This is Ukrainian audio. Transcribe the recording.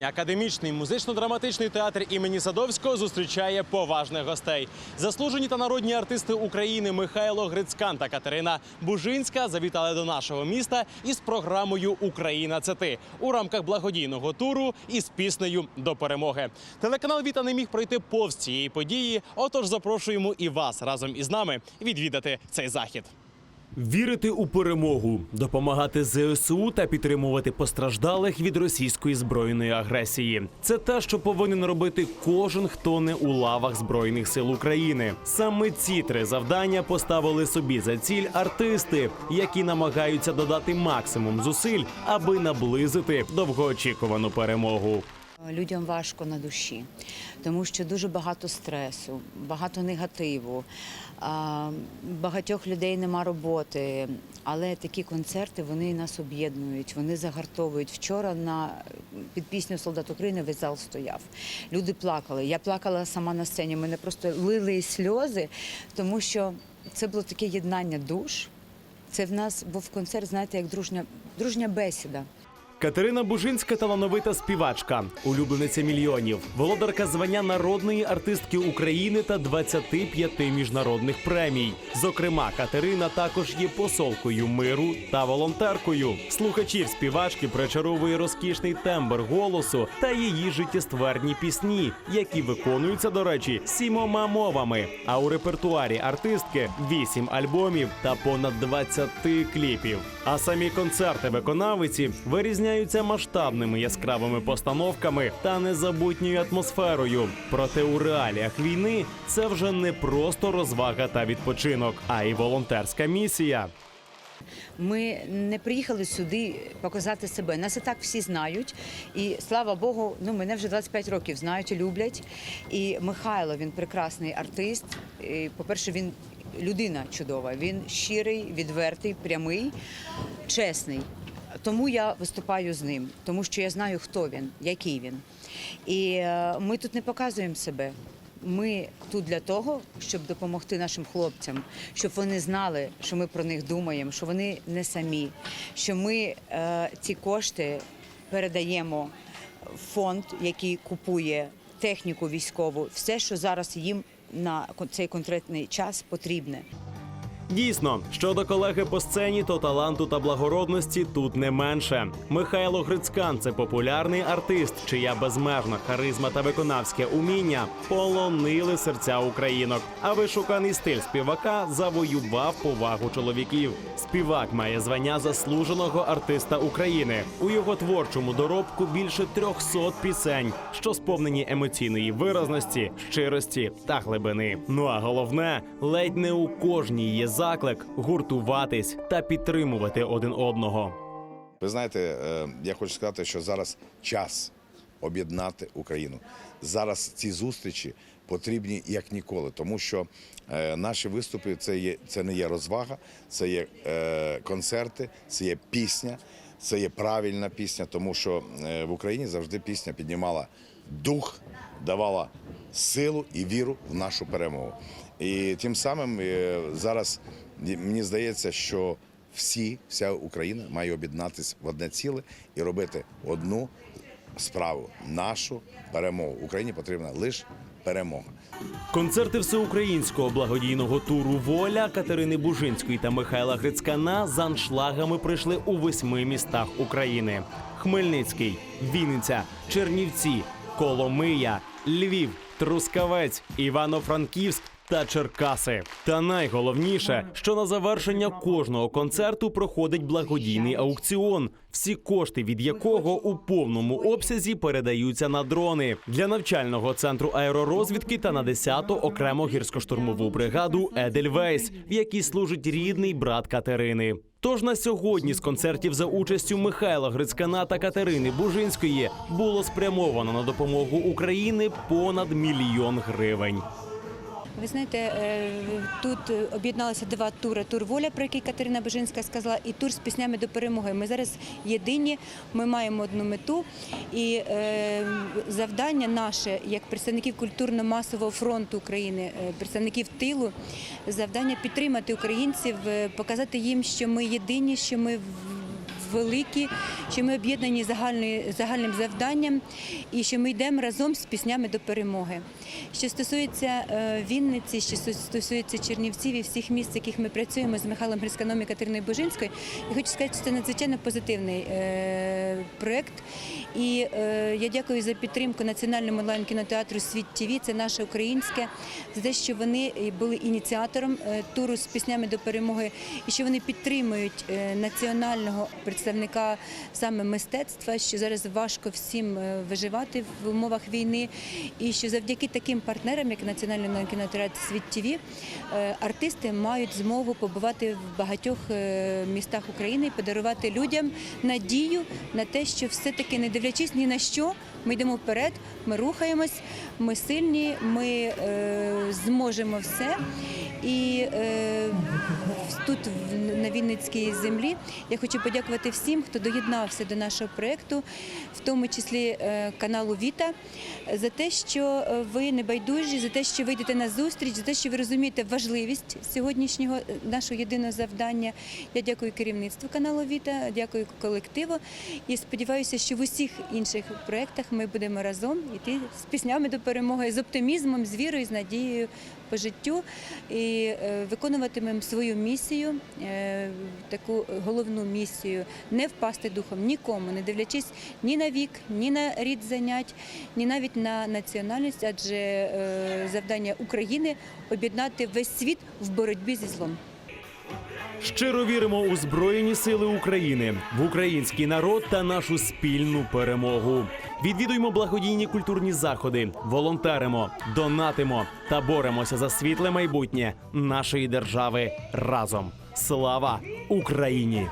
Академічний музично-драматичний театр імені Садовського зустрічає поважних гостей. Заслужені та народні артисти України Михайло Грицькан та Катерина Бужинська завітали до нашого міста із програмою Україна це ти у рамках благодійного туру із піснею до перемоги. Телеканал Віта не міг пройти повз цієї події. Отож, запрошуємо і вас разом із нами відвідати цей захід. Вірити у перемогу, допомагати ЗСУ та підтримувати постраждалих від російської збройної агресії. Це те, що повинен робити кожен, хто не у лавах збройних сил України. Саме ці три завдання поставили собі за ціль артисти, які намагаються додати максимум зусиль, аби наблизити довгоочікувану перемогу. Людям важко на душі, тому що дуже багато стресу, багато негативу. Багатьох людей нема роботи, але такі концерти вони нас об'єднують, вони загартовують. Вчора на під пісню Солдат України весь зал стояв. Люди плакали. Я плакала сама на сцені. Мене просто лили сльози, тому що це було таке єднання душ. Це в нас був концерт, знаєте, як дружня, дружня бесіда. Катерина Бужинська талановита співачка, улюблениця мільйонів, володарка звання народної артистки України та 25 міжнародних премій. Зокрема, Катерина також є посолкою миру та волонтеркою. Слухачів співачки причаровує розкішний тембр голосу та її життєстверні пісні, які виконуються, до речі, сімома мовами. А у репертуарі артистки вісім альбомів та понад 20 кліпів. А самі концерти виконавиці вирізняються масштабними яскравими постановками та незабутньою атмосферою. Проте у реаліях війни це вже не просто розвага та відпочинок, а й волонтерська місія. Ми не приїхали сюди показати себе. Нас і так всі знають. І слава Богу, ну мене вже 25 років знають люблять. І Михайло він прекрасний артист. По-перше, він людина чудова. Він щирий, відвертий, прямий, чесний. Тому я виступаю з ним, тому що я знаю, хто він, який він. І е, ми тут не показуємо себе. Ми тут для того, щоб допомогти нашим хлопцям, щоб вони знали, що ми про них думаємо, що вони не самі, що ми е, ці кошти передаємо в фонд, який купує техніку військову, все, що зараз їм на цей конкретний час потрібне. Дійсно, щодо колеги по сцені, то таланту та благородності тут не менше. Михайло Грицькан це популярний артист, чия безмежна харизма та виконавське уміння полонили серця українок. А вишуканий стиль співака завоював повагу чоловіків. Співак має звання заслуженого артиста України. У його творчому доробку більше 300 пісень, що сповнені емоційної виразності, щирості та глибини. Ну а головне, ледь не у кожній є заклик гуртуватись та підтримувати один одного. Ви знаєте, е, я хочу сказати, що зараз час об'єднати Україну. Зараз ці зустрічі потрібні як ніколи, тому що е, наші виступи це є це не є розвага, це є е, концерти, це є пісня, це є правильна пісня, тому що в Україні завжди пісня піднімала дух, давала силу і віру в нашу перемогу. І тим самим е, зараз мені здається, що всі, вся Україна має об'єднатися в одне ціле і робити одну справу нашу перемогу. Україні потрібна лише перемога. Концерти всеукраїнського благодійного туру Воля Катерини Бужинської та Михайла Грицькана з аншлагами пройшли у восьми містах України: Хмельницький, Вінниця, Чернівці, Коломия, Львів, Трускавець, Івано-Франківськ. Та Черкаси. Та найголовніше, що на завершення кожного концерту проходить благодійний аукціон, всі кошти від якого у повному обсязі передаються на дрони для навчального центру аеророзвідки та на 10-ту окремо гірсько-штурмову бригаду Едельвейс, в якій служить рідний брат Катерини. Тож на сьогодні з концертів за участю Михайла Грицькана та Катерини Бужинської було спрямовано на допомогу України понад мільйон гривень. Ви знаєте, е, тут об'єдналися два тури: тур воля, про який Катерина Бежинська сказала, і тур з піснями до перемоги. Ми зараз єдині, ми маємо одну мету, і е, завдання наше, як представників культурно-масового фронту України, е, представників тилу, завдання підтримати українців, показати їм, що ми єдині, що ми великі, що ми об'єднані загальним завданням і що ми йдемо разом з піснями до перемоги. Що стосується е, Вінниці, що стосується Чернівців і всіх міст, в яких ми працюємо з Михайлом Грицьканом і Катериною Божинською, я хочу сказати, що це надзвичайно позитивний е, проєкт. І е, я дякую за підтримку Національному онлайн кінотеатру Світ ТВ. Це наше українське, за те, що вони були ініціатором туру з піснями до перемоги, і що вони підтримують національного представника саме мистецтва, що зараз важко всім е, виживати в умовах війни, і що завдяки таким партнерам, як Національний кінотеатр Світ ТВ, е, артисти мають змогу побувати в багатьох е, містах України і подарувати людям надію на те, що все-таки не дивлячись ні на що, ми йдемо вперед, ми рухаємось, ми сильні, ми зможемо все. І тут на Вінницькій землі я хочу подякувати всім, хто доєднався до нашого проєкту, в тому числі е, каналу Віта, за те, що е, ви не байдужі, за те, що ви йдете на зустріч, за те, що ви розумієте важливість сьогоднішнього е, нашого єдиного завдання. Я дякую керівництву каналу Віта, дякую колективу і сподіваюся, що в усіх інших проєктах ми будемо разом йти з піснями до перемоги, з оптимізмом, з вірою, з надією по життю і виконуватимемо свою місію, е, таку головну місію не впасти духом нікому, не дивлячись ні на вік, ні на рід занять, ні навіть на національність, адже е, завдання України об'єднати весь світ в боротьбі зі злом. Щиро віримо у Збройні Сили України, в український народ та нашу спільну перемогу. Відвідуємо благодійні культурні заходи, волонтеримо, донатимо та боремося за світле майбутнє нашої держави разом. Слава Україні!